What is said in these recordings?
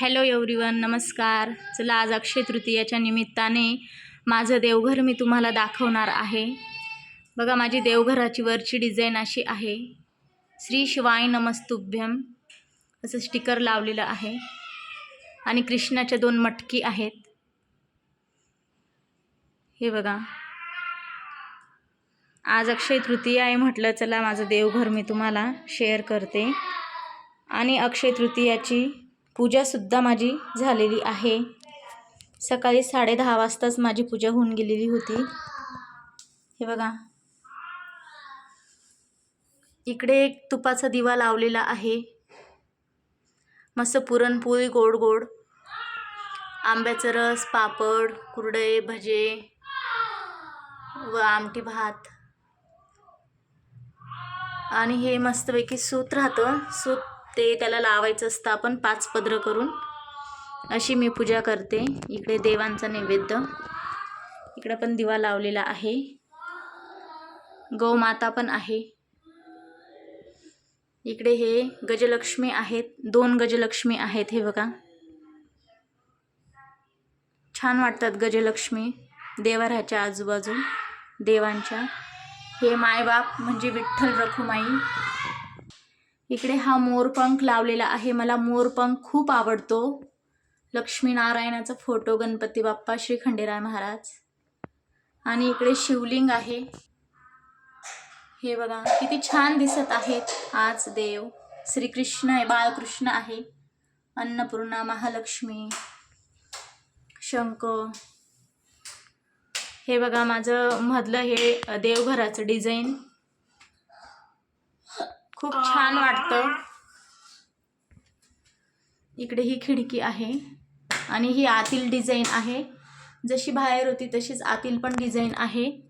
Hello everyone नमस्कार. चला आज अक्षय तृतीयाच्या निमित्ताने माझं देवघर मी तुम्हाला दाखवणार आहे. बघा माझी देवघराची वरची डिझाईन अशी आहे. श्री शिवाय नमस्तुभ्यम असं स्टिकर लावलेलं आहे आणि कृष्णाच्या दोन मटकी आहेत. हे बघा. आज अक्षय तृतीया आहे म्हटलं चला माझं देवघर मी तुम्हाला शेअर करते. आणि अक्षय तृतीयाची पूजासुद्धा माझी झालेली आहे. सकाळी साडे दहा वाजताच माझी पूजा होऊन गेलेली होती. हे बघा. इकडे एक तुपाचा दिवा लावलेला आहे. मस्त पुरणपोळी गोड गोड. आंब्याचं रस पापड कुरडे भजे व आमटी भात. आणि हे मस्तपैकी सूत राहतं. सूत ते त्याला लावायचं असतं आपण पाच पदरं करून. अशी मी पूजा करते. इकडे देवांचा नैवेद्य इकडे पण दिवा लावलेला आहे. गौमाता पण आहे. इकडे हे गजलक्ष्मी आहेत. दोन गजलक्ष्मी आहेत हे बघा. छान वाटतात गजलक्ष्मी देवाऱ्याच्या आजूबाजू देवांच्या. हे मायबाप म्हणजे विठ्ठल रखुमाई. इकडे हा मोरपंख लावलेला आहे. मला मोरपंख खूप आवडतो. लक्ष्मीनारायणाचा फोटो गणपती बाप्पा श्री खंडेराय महाराज. आणि इकडे शिवलिंग आहे. हे बघा किती छान दिसत आहेत. आज देव श्रीकृष्ण आहे बाळकृष्ण आहे. अन्नपूर्णा महालक्ष्मी शंख. हे बघा माझं मधलं हे देवघराचं डिझाईन. खूप छान वाटतं. इकडे ही खिडकी आहे आणि ही आतील डिझाईन आहे. जशी बाहेर होती तशीच आतील पण डिझाईन आहे.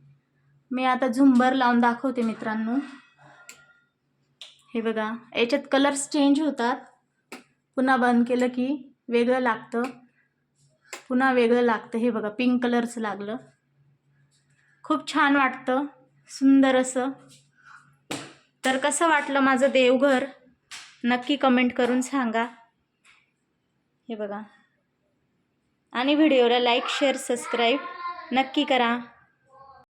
मी आता झुंबर लावून दाखवते मित्रांनो. हे बघा याच्यात कलर्स चेंज होतात. पुन्हा बंद केलं की वेगळं लागतं. पुन्हा वेगळं लागतं. हे बघा पिंक कलरचं लागलं. खूप छान वाटतं. सुंदर असं. तर कसं वाटलं माझं देवघर? नक्की कमेंट करून सांगा. हे बघा. आणि व्हिडिओला लाईक शेअर सबस्क्राईब नक्की करा.